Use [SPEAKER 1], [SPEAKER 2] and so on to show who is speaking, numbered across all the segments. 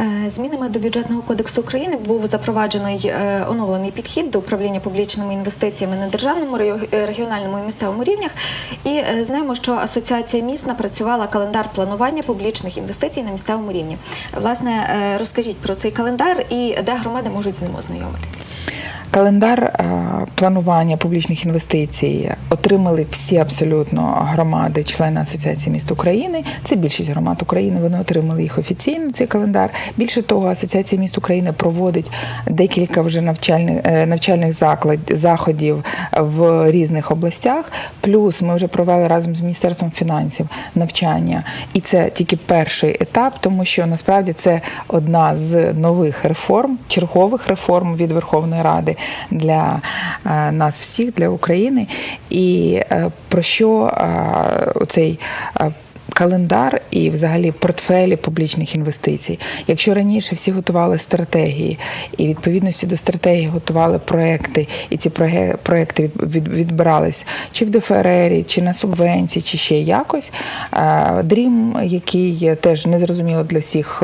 [SPEAKER 1] Е, Змінами до бюджетного кодексу України був запроваджений е, оновлений підхід до управління публічними інвестиціями на державному, е, регіональному і місцевому рівнях. І знаємо, що асоціація міст напрацювала календар планування публічних інвестицій на місцевому рівні. Власне, розкажіть про цей календар і де громади можуть з ним ознайомитися.
[SPEAKER 2] Календар е, планування публічних інвестицій отримали всі абсолютно громади, члени Асоціації міст України. Це більшість громад України. Вони отримали їх офіційно. Цей календар. Більше того, Асоціація міст України проводить декілька вже навчальних е, навчальних заклад, заходів в різних областях. Плюс ми вже провели разом з міністерством фінансів навчання, і це тільки перший етап, тому що насправді це одна з нових реформ, чергових реформ від Верховної Ради для е, нас всіх, для України. І е, про що е, цей Календар і взагалі портфелі публічних інвестицій. Якщо раніше всі готували стратегії і відповідності до стратегії готували проекти, і ці проекти від, від, відбирались чи в ДФРРі, чи на субвенції, чи ще якось. Дрім, який теж незрозуміло для всіх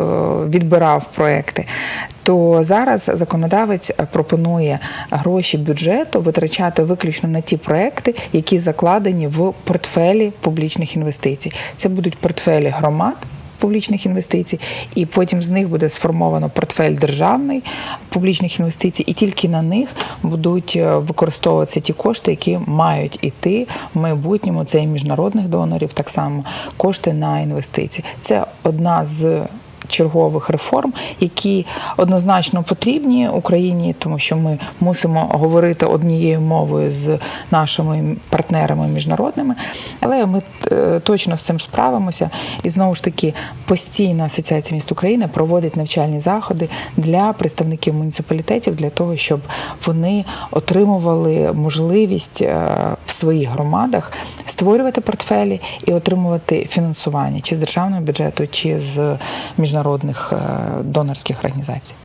[SPEAKER 2] відбирав проекти. То зараз законодавець пропонує гроші бюджету витрачати виключно на ті проекти, які закладені в портфелі публічних інвестицій. Це будуть портфелі громад. Публічних інвестицій, і потім з них буде сформовано портфель державний публічних інвестицій, і тільки на них будуть е, використовуватися ті кошти, які мають іти в майбутньому. Це і міжнародних донорів, так само кошти на інвестиції. Це одна з чергових реформ, які однозначно потрібні Україні, тому що ми мусимо говорити однією мовою з нашими партнерами міжнародними, але ми е, точно з цим справимося. І знову ж таки постійно Асоціація міст України проводить навчальні заходи для представників муніципалітетів для того, щоб вони отримували можливість е, в своїх громадах створювати портфелі і отримувати фінансування чи з державного бюджету, чи з міжнародних е, донорських організацій.